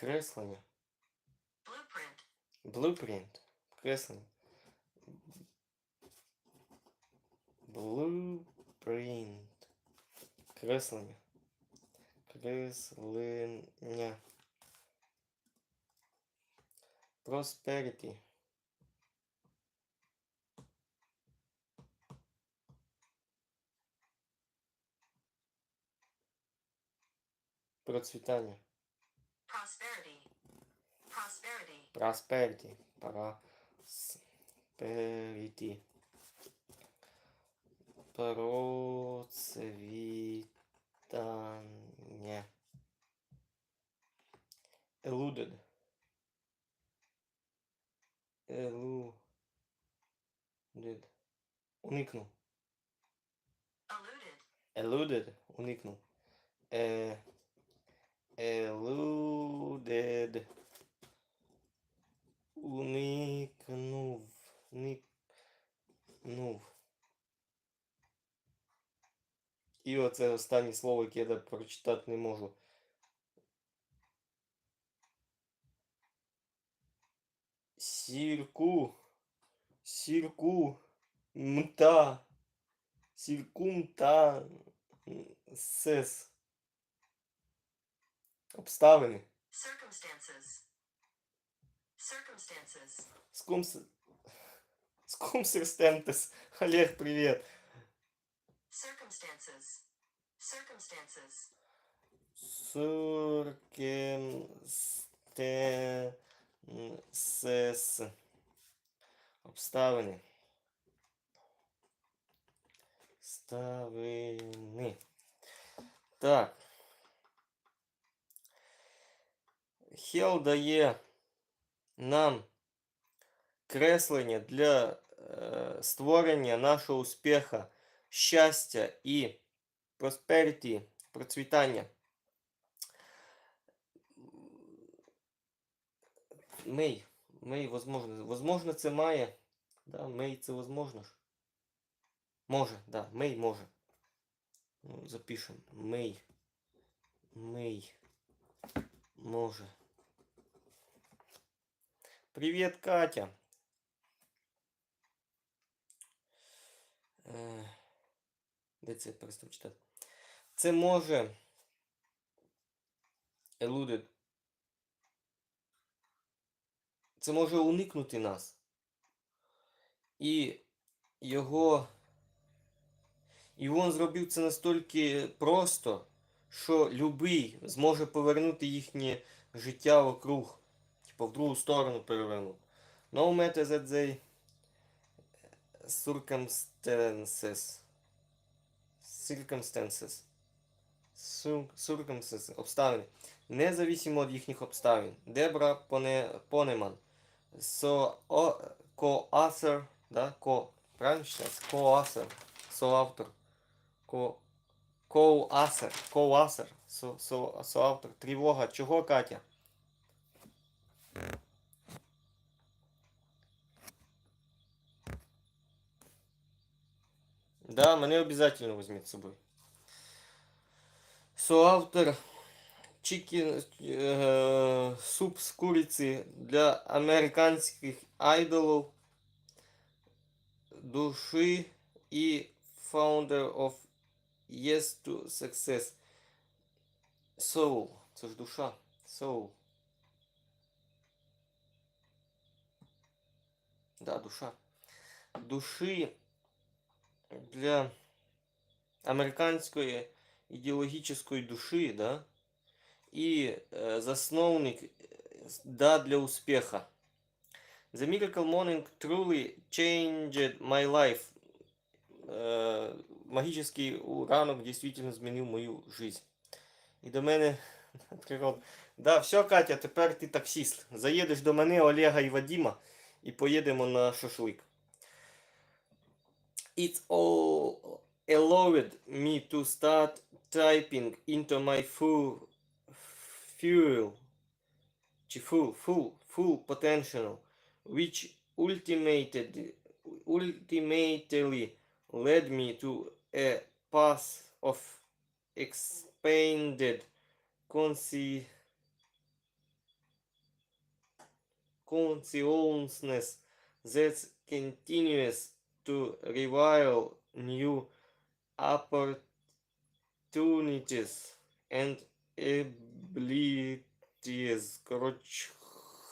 Креслення. blueprint, Blueprint. Креслення. Blueprint. Креслення. Креслення. Prosperity. Процвітання. Prosperity, prosperity. Процвітання. Eluded. Eluded. Уникнув. eluded, Eluded. Уникнув. Е, eluded. Уникнув. Уникнув. І оце останнє слово, яке я прочитати не можу. Сірку. Сірку. Мта. Сіркумта. Сес. Обставини. circumstances, circumstances, Скумс... Скумсерстентес. Олег, привет. circumstances, circumstances, Суркенстенсес. Обставини. Ставини. Так. Хел дає нам креслення для е, створення нашого успіха, щастя і просперіті, процвітання. Мей, мей, возможно, возможно, це має. Да, мей, це возможно. Може, да, мей може. Ну, запишем. Мей. Мей. Може. Привет, Катя. Е, Де це перестав читати? Це може. Eluded. Це може уникнути нас. І його. І він зробив це настільки просто, що любий зможе повернути їхнє життя вокруг. Типу в другу сторону перевернути. No matter that they circumstances. Circumstances. Cir- Circumstances. Обставини. Независимо від їхніх обставин. Дебра Понеман. So, co-author, да, co, правильно читається? Co-author, соавтор. Co, co-author, co-author, со, со, соавтор. Тривога. Чого, Катя? Да, мене обязательно візьміть з собою. Соавтор чикен, е, суп з куриці для американських айдолів, душі і founder of Yes to Success. Soul. Це ж душа. Soul. Да, душа. Душі для американської ідеологічної душі, да? І е, засновник е, да для успіха. The Miracle Morning truly changed my life. Е, магічний ранок дійсно змінив мою життя. І до мене природ. Да, все, Катя, тепер ти таксіст. Заїдеш до мене, Олега і Вадима, і поїдемо на шашлик. It's all allowed me to start typing into my full fuel чи full, full, full potential, which ultimated, ultimately led me to a path of expanded consci- consciousness that continues to reveal new opportunities and abilities. Короче,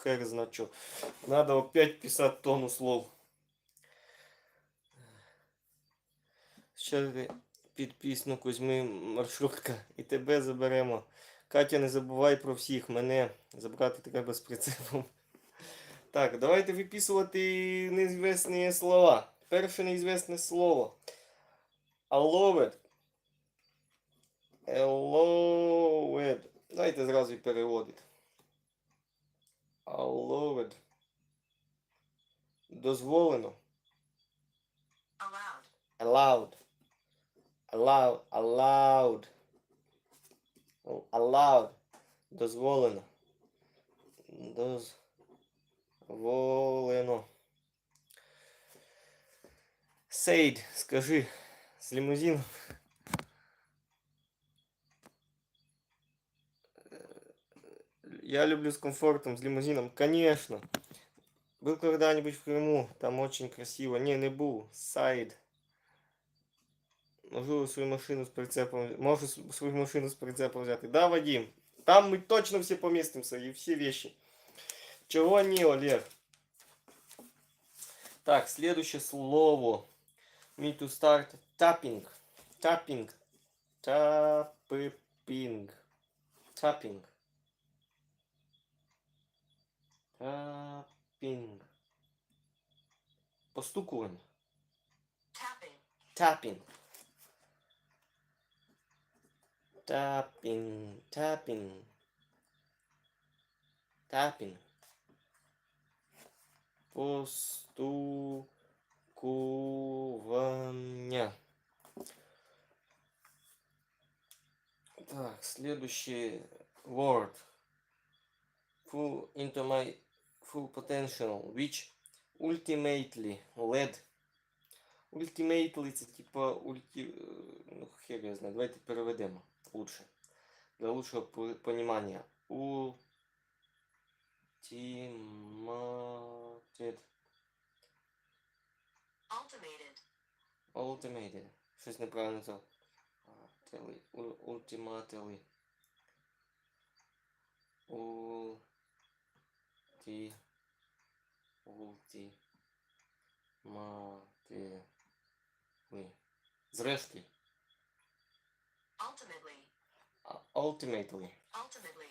хер значу. Надо опять писать тонну слов. Ще підписну Кузьми маршрутка і тебе заберемо. Катя, не забувай про всіх. Мене забрати треба з прицепом. Так, давайте виписувати неізвісні слова. Перше неізвісне слово. Allowed. Allowed. Давайте зразу переводити. Allowed. Дозволено. allowed, allowed allowed allowed allowed дозволено дозволено Сейд, скажи, з лимузином. Я люблю с комфортом, с лимузином, конечно. Был когда-нибудь в Крыму, там очень красиво. Не, не был. Сайд. Можу свою машину з прицепом. Можу с- свою машину з прицепом взяти. Да, Вадим? Там ми точно всі помістимося і всі вещи. Чого ні, Олег? Так, следующее слово. Me to start tapping. Tapping. Tapping. Tapping. Tapping. Постукування. tapping, Tapping. Tapping. Tapping. Tapping. Постукування. Так, следующий word. Full into my full potential, which ultimately led Ultimately це типа ульти... е, Ну, хер я знаю. Давайте переведемо лучше. Для лучшего по- понимания. Ultimated. ultimated, Ultimated. Щось неправильно це. Телі. Ultimately. Ulti. Ultimately. Зрештою. ultimately, А- Ultimately. ultimately,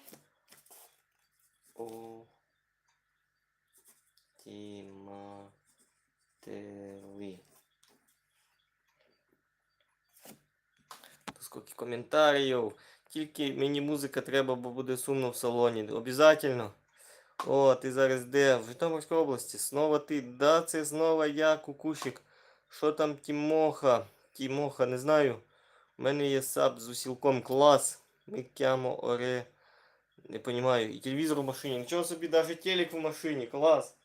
Ultimately. Скільки коментарів. Тільки мені музика треба, бо буде сумно в салоні. Обязательно. О, ти зараз де? В Житомирській області. Снова ти. Да, це знову я, кукушик. Що там Тімоха? Тімоха, не знаю. У мене є саб з усілком клас. Ми кямо оре. Не понимаю. І телевізор в машині. Нічого собі, даже телек в машині. Клас.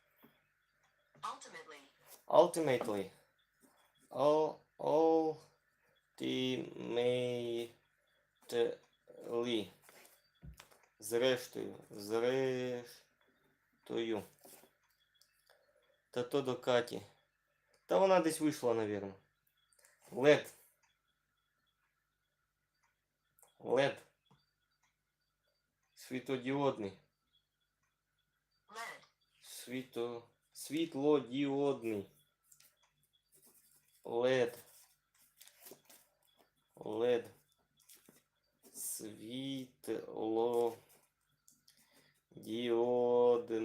Ultimately, Ultimately. Зрештою. Зрештою. Та то до Каті. Та вона десь вийшла, навірно. LED. LED. Світодіодний. lead, Світо... Світлодіодний. LED. LED. Світло. Діодний.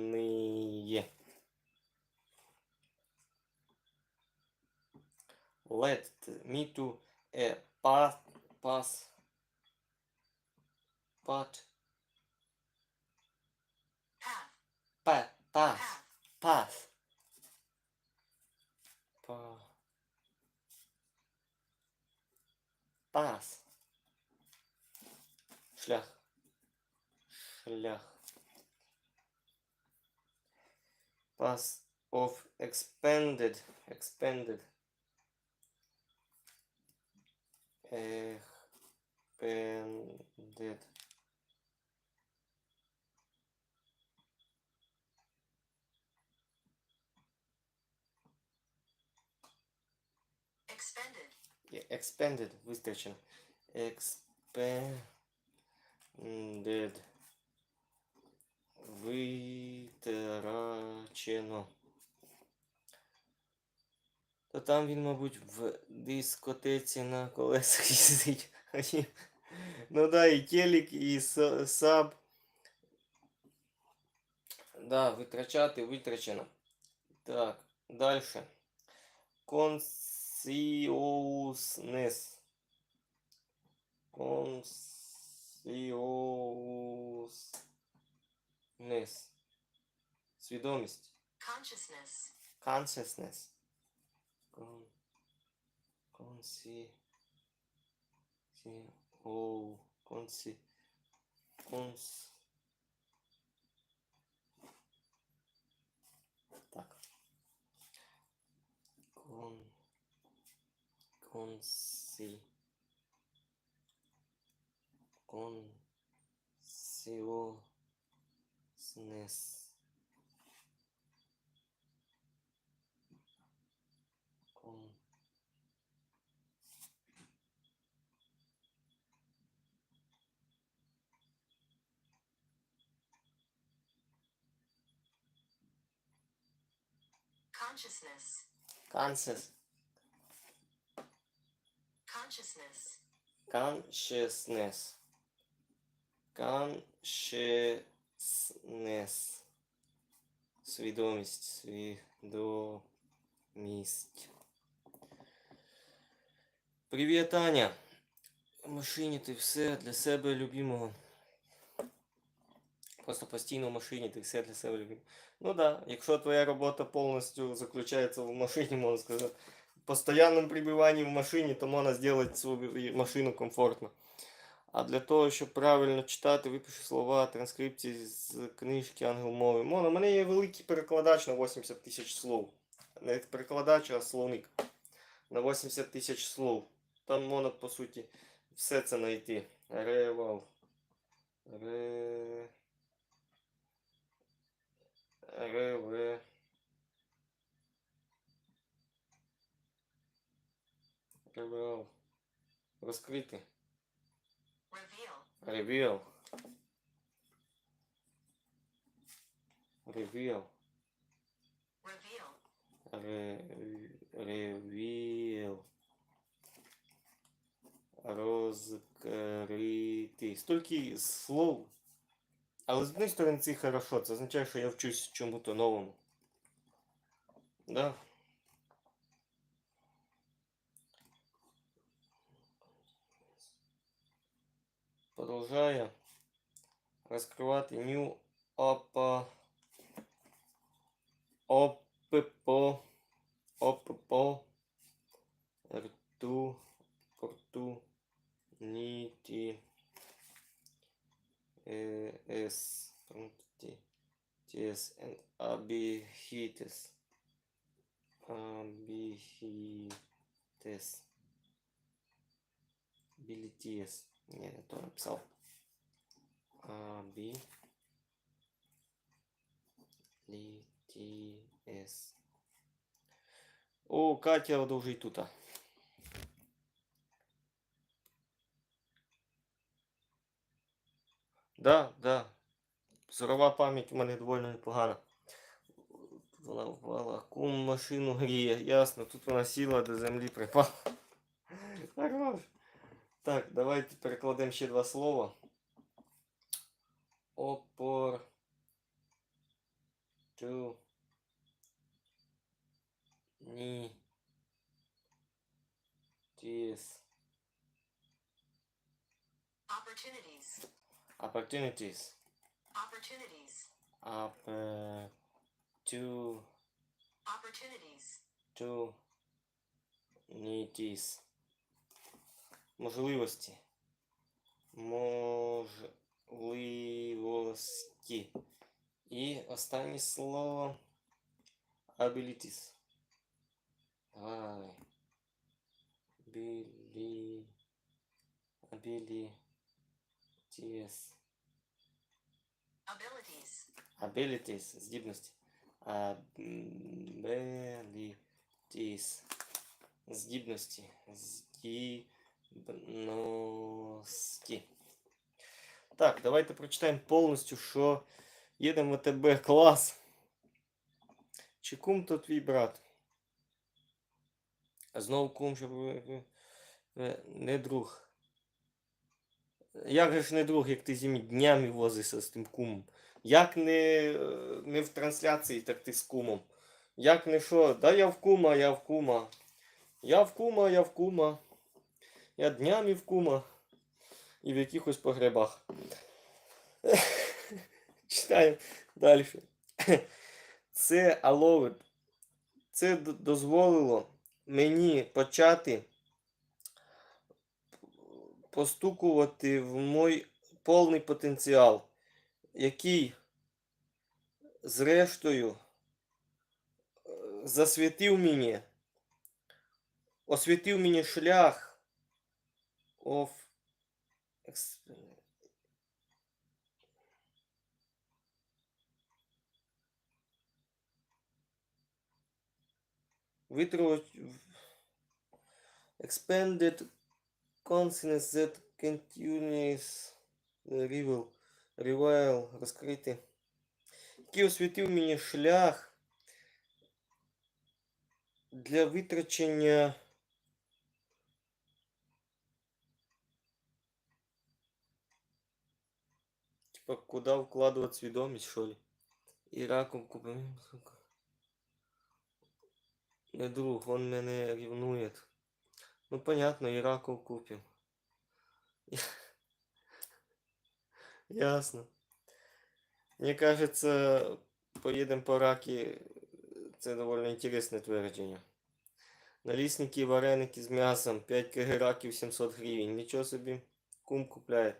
Let me to a pass pass pat path, path, path pa pass шлях шлях pass of expanded expanded expanded Expanded, вистрочено. Expanded. Витрачено. То там він, мабуть, в дискотеці на колесах їздить. Ну да, і телек, і саб. Да, витрачати витрачено. Так, дальше. Консіоуснес. Консіоуснес. Свідомість. Consciousness. Consciousness. Кон... Консі... Сі... Оу... Консі... Конс... Так. Кон... Консі... Консіоснес. Кон... Consciousness. Conscious... Consciousness. Consciousness. Consciousness. Свідомість. Свідомість. Привіт, Аня. В машині ти все для себе любимого. Просто постійно в машині ти все для себе любимого. Ну да, якщо твоя робота повністю заключається в машині, можна сказати, постоянном пребывании в машині, то можна зробити свою машину комфортно. А для того, щоб правильно читати, випишу слова, транскрипції з книжки ангел-мови. Можна, у мене є великий перекладач на 80 тисяч слов. Не перекладач, а словник. На 80 тисяч слов. Там можна, по суті, все це знайти. Ревал. Ре... Реве... Ревел. Розкрити. Reveal. Reveal. Reveal. Reveal. Reveal. Розкрити. Стільки слов. Але з однієї сторони це хорошо. Це означає, що я вчусь чому-то новому. Да. Продовжаю розкривати new опа оппо оппо рту рту е, с and абихитес абихитес Abilities. Не, не то написал. Аби. Литис. О, Катя одовжить тут. Да, да. Зорова пам'ять у мене доволі непогана. Вона впала. Кум машину гріє. Ясно, тут вона сіла до землі припала. Хорош. Так, давайте перекладемо ще два слова. Опор. Ту. Ні. Тіс. Opportunities. Opportunities. Opportunities. Upper. To. Opportunities. Можливості. Можливості. І останнє слово abilities. Давай. Білі. Abilities. Abilities. Abilities. Здібності. Abilities. Здібності. Здібності. Здібності. Так, давайте прочитаємо повністю, що їдемо АТБ клас. Чи кум то твій брат? А знову кум, щоб ви- ви- ви- не друг. Як же ж не друг, як ти зимі днями возишся з тим кумом? Як не, е, не в трансляції, так ти з кумом? Як не що? Да я в кума, я в кума. Я в кума, я в кума. Я днями в кума. І в якихось погребах. Читаємо далі. Це allowed. Це дозволило мені почати постукувати в мій повний потенціал, який зрештою засвітив мені, освітив мені шлях of expanded consciousness that continues the reveal, reveal, розкрити, який освітив мені шлях для витрачення Типа, куда вкладывать свідомість, що ли? І раком купим. Не друг, он мене ревнує. Ну понятно, и раков купим. Ясно. Мне кажется, поедем по раки. Це довольно інтересне твердження. Налісники і вареники з м'ясом. 5 кг раків 700 гривень. Нічого собі кум купляє.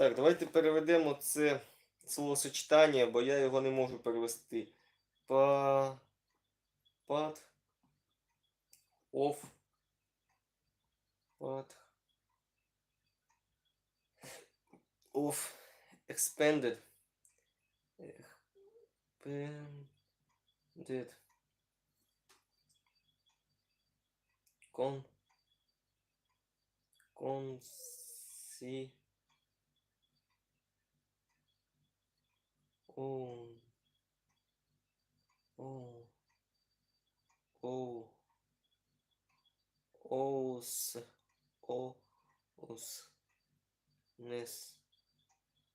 Так, давайте переведемо це словосочетання, бо я його не можу перевести. Па... Пад. Оф. Пад. Оф. Expanded. Expanded. Con. Consi. Он. О. О. Ос. О. Ос. Нес.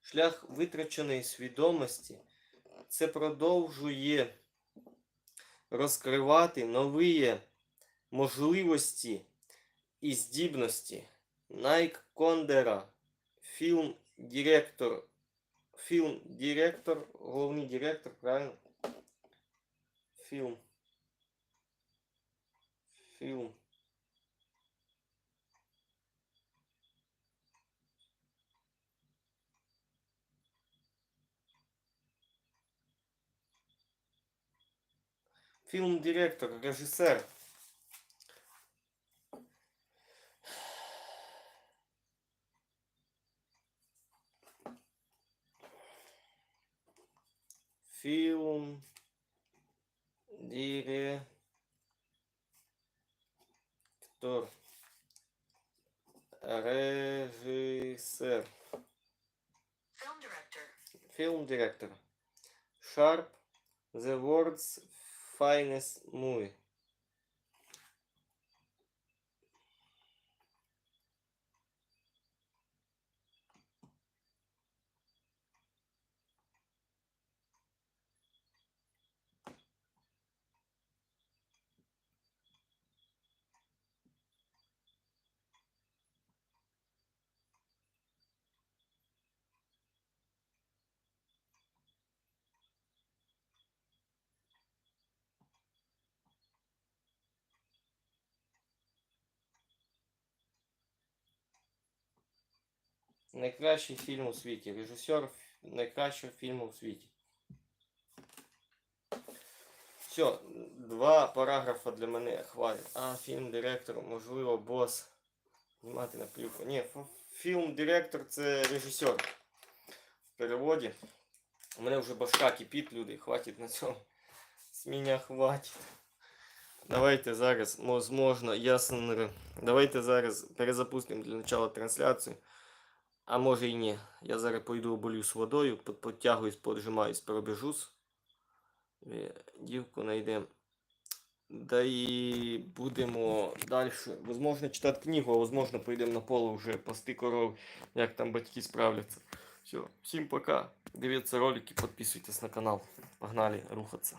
Шлях витраченої свідомості це продовжує розкривати нові можливості і здібності. Найк Кондера, фільм директор, фільм директор, головний директор, правильно? Фільм. Фільм. Режисер. Директор. Режисер. Film director. Фільм-директор. Sharp. The world's finest movie. Найкращий фільм у світі. Режисер найкращого фільму у світі. Все, два параграфа для мене хватить. А, фільм директор, можливо, бос. Знімати на плівку. Ні, фільм директор це режисер. В переводі. У мене вже башка кипить, люди, хватить на цьому. З мене хватить. Давайте зараз, можливо, ясно. Давайте зараз перезапустимо для начала трансляцію. А може і ні. Я зараз пойду оболюсь водою, подтягуюсь, поджимаюсь, пробіжусь. Е, Дівку знайдемо. Да і будемо далі. Возможно, читати книгу, а возможно, поїдемо на поле вже пасти коров, як там батьки справляться. Все, всім пока. Дивіться ролики, підписуйтесь на канал. Погнали рухатися.